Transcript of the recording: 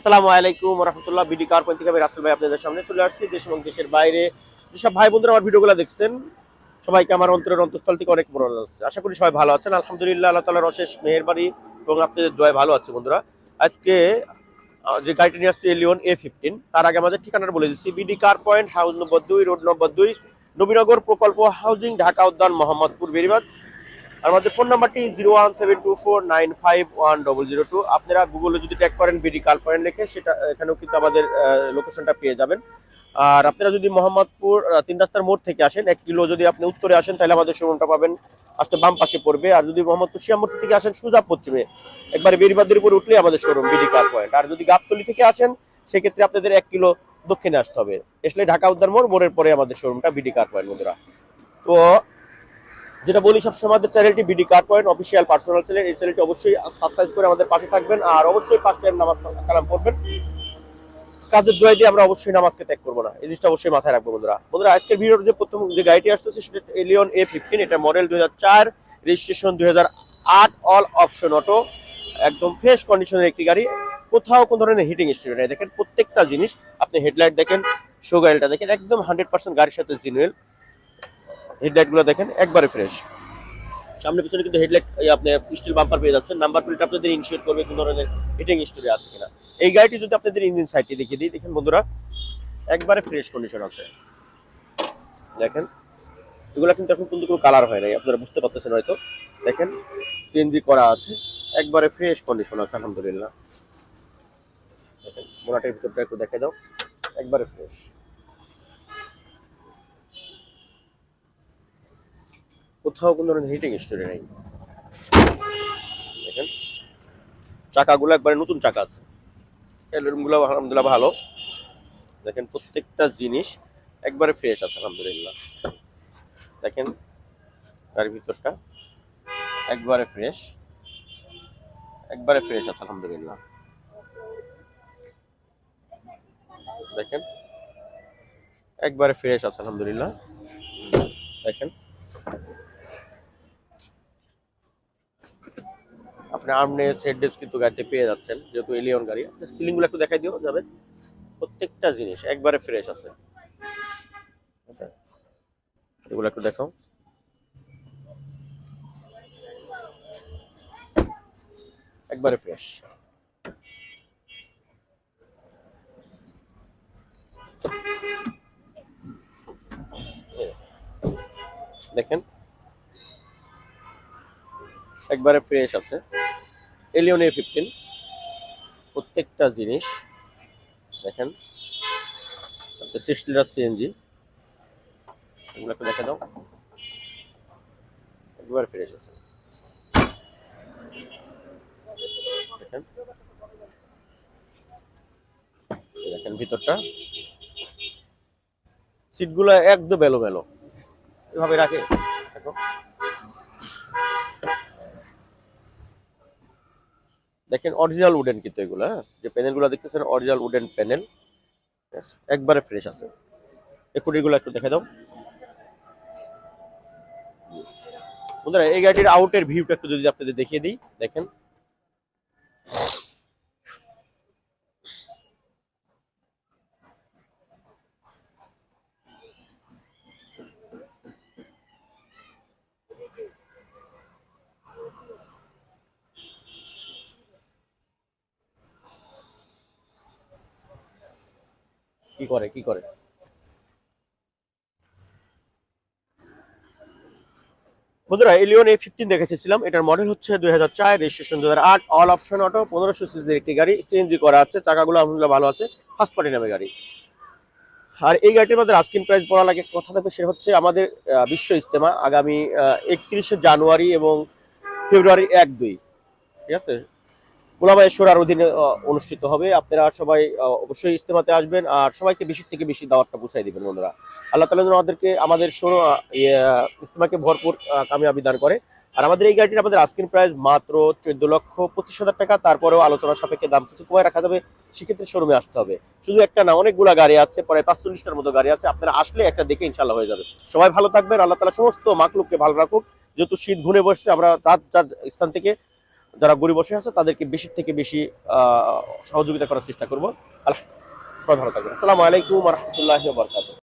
আসসালামু আলাইকুম রহমতুল্লাহ BD car point থেকে আমি রাসেল ভাই আপনাদের সামনে চলে আসছি দেশ এবং দেশের বাইরে। যেসব ভাই বন্ধুরা আমার ভিডিওগুলো দেখছেন, সবাইকে আমার অন্তরের অন্তঃস্থল থেকে অনেক মনে আছে। আশা করি সবাই ভালো আছেন। আলহামদুলিল্লাহ, আল্লাহ তালার অশেষ মেহেরবানি এবং আপনাদের দোয়ায় ভালো আছে বন্ধুরা। আজকে যে গাড়িটা নিয়ে আসছে এলিয়ন এ ফিফটিন তার আগে আমাদের ঠিকানাটা বলে দিচ্ছি। BD car point, house number দুই, রোড নম্বর দুই, নবীনগর প্রকল্প হাউজিং, ঢাকা উদ্যান, মোহাম্মদপুর বেরিবাদ আমাদের ফোন নাম্বারটি zero one seven two four nine five one double zero two. আপনারা গুগলে যদি ট্যাগ করেন বিডি কার পয়েন্ট লিখে, সেটা, এখানেও কিন্তু আমাদের লোকেশনটা পেয়ে যাবেন। আর আপনারা যদি মোহাম্মদপুর তিন রাস্তার মোড় থেকে আসেন, এক কিলো যদি আপনি উত্তরে আসেন, তাহলে আমাদের শোরুমটা পাবেন, আসতে বাম পাশে পড়বে। আর যদি মোহাম্মদপুর শিয়ামূর্তি থেকে আসেন, সুজা পশ্চিমে, একবার বেরিবাদের উপর উঠলে আমাদের শোরুম বিডি কার পয়েন্ট। আর যদি গাবতলি থেকে আসেন, সেক্ষেত্রে আপনাদের এক কিলো দক্ষিণে আসতে হবে। আসলে ঢাকা উদ্যান মোড়, মোড়ের পরে আমাদের শোরুমটা বিডি কার পয়েন্ট, বন্ধুরা। তো যেটা বলি সবসময় আমাদের চ্যানেলটি BD car point, official, personal channel, এই চ্যানেলটি অবশ্যই সাবস্ক্রাইব করে আমাদের পাশে থাকবেন আর অবশ্যই পাঁচ টাইম নামাজ কালাম পড়বেন। কাজের দোয়াই দিয়ে আমরা অবশ্যই নামাজকে ত্যাগ করব না। এই জিনিসটা অবশ্যই মাথায় রাখব বন্ধুরা। বন্ধুরা, আজকের ভিডিওর যে প্রথম যে গাড়িটি আসতেছে সেটা এলিয়ন এ ফিফটিন এটা মডেল দুই হাজার চার রেজিস্ট্রেশন দুই হাজার আট অল অপশন অটো একদম ফ্রেশ কন্ডিশনের একটি গাড়ি। কোথাও কোন ধরনের হিটিং স্টোরি নেই। দেখেন প্রত্যেকটা জিনিস, আপনি হেডলাইট দেখেন শো গাড়িটা দেখেন, একদম হান্ড্রেড পার্সেন্ট গাড়ির সাথে জিনুয়েল হেডলাইটগুলো দেখেন, একবারে ফ্রেশ সামনে পিছনে কিন্তু হেডলাইট আপনি স্টিল বাম্পার পেয়ে যাচ্ছেন। নাম্বার প্লেট আপনাদের ইনশিওর করবে কোন ধরনের হিটিং স্টোরি আছে কিনা। এই গাড়িটি যদি আপনাদের ইঞ্জিন সাইডটি দেখিয়ে দিই, দেখেন বন্ধুরা, একবারে ফ্রেশ কন্ডিশন আছে। দেখেন, এগুলো কিন্তু এখন কিন্তু কোনো কালার হয় নাই, আপনারা বুঝতে পারতেছেন হয়তো। দেখেন সিএনজি করা আছে, একবারে ফ্রেশ কন্ডিশন আছে, আলহামদুলিল্লাহ। দেখেন মোনাটের ভিতরটা একটু দেখে দাও, একবারে ফ্রেশ কোথাও কোনো হিটিং স্টোরি নেই। দেখেন, চাকাগুলো একবারে নতুন চাকা আছে। গুলো আলহামদুলিল্লাহ ভালো। দেখেন, প্রত্যেকটা জিনিস একবারে ফ্রেশ আছে, আলহামদুলিল্লাহ। দেখেন, তার ভিতরটা একবারে ফ্রেশ একবারে ফ্রেশ আছে, আলহামদুলিল্লাহ। দেখেন, একবারে ফ্রেশ আছে, আলহামদুলিল্লাহ। দেখেন আপনি আর্মনেস হেডডেস কিন্তু গাড়িতে পেয়ে যাচ্ছেন, যেহেতু এলিয়ন গাড়ি। সিলিংগুলো একটু দেখাই দিও, যাবে। প্রত্যেকটা জিনিস একবারে ফ্রেশ আছে। আচ্ছা এগুলো একটু দেখাও। একবারে ফ্রেশ দেখেন। একবারে ফ্রেশ আছে। এলিয়ন এ ফিফটিন প্রত্যেকটা জিনিস, দেখেন সিক্স লিটার সিএনজি এগুলো একটু দেখে দাও। একবার ফ্রেশ আছে দেখেন। দেখেন ভিতরটা। সিটগুলো একদম বেলো বেলো এভাবে রাখে। দেখো। দেখেন অরিজিনাল উডেন কিন্তু এগুলো হ্যাঁ? যে প্যানেলগুলো দেখতেছেন অরিজিনাল উডেন প্যানেল একবারে ফ্রেশ আছে। একটু এগুলো একটু দেখে দাও। বন্ধুরা, এই গাড়ির আউটের ভিউটা একটু যদি আপনাদের দেখিয়ে দিই, দেখেন। কি করে কি করে? বন্ধুরা এলিয়ন এ ফিফটিন দেখেছিলাম। এটার মডেল হচ্ছে দুই হাজার চার রেজিস্ট্রেশন দু হাজার আট অল অপশন অটো পনেরোশো সিসির একটি গাড়ি সিএনজি করা আছে, চাকাগুলো আলহামদুলিল্লাহ ভালো আছে ফার্স্ট পার্টি নামে গাড়ি। আর এই গাড়িটির মধ্যে আস্কিন প্রাইস বলা লাগে কথা থাকবে সে হচ্ছে আমাদের বিশ্ব ইজতেমা, আগামী একত্রিশে জানুয়ারি এবং ফেব্রুয়ারি এক দুই। ঠিক আছে? অধীনে অনুষ্ঠিত হবে। আপনারা সবাই অবশ্যই ইজতেমাতে আসবেন আর সবাইকে বেশি থেকে বেশি দাওয়াতটা পৌঁছাই দিবেন বন্ধুরা। আল্লাহ তালা যেন আমাদেরকে আমাদের শোনো ইজতেমাকে ভরপুর আহ, কামিয়াবি দান করে। আর আমাদের এই গাড়িটির আমাদের আস্কিন প্রাইস মাত্র চোদ্দ লক্ষ পঁচিশ হাজার টাকা তারপরেও আলোচনা সাপেক্ষে দাম কিছু কমায় রাখা যাবে সেক্ষেত্রে শোরুমে আসতে হবে। শুধু একটা না অনেকগুলা গাড়ি আছে প্রায় পাঁচচল্লিশটার মতো গাড়ি আছে আপনারা আসলে একটা দেখে ইনশাল্লাহ হয়ে যাবে। সবাই ভালো থাকবেন আল্লাহ তালা সমস্ত মাকলুককে ভালো রাখুক। যেহেতু শীত ঘুরে বসছে আমরা যার যার স্থান থেকে যারা গরিব বসে আছে, তাদেরকে বেশি থেকে বেশি সহযোগিতা করার চেষ্টা করব। আল্লাহ ভালো থাকবেন। আসসালামু আলাইকুম রহমতুল্লাহ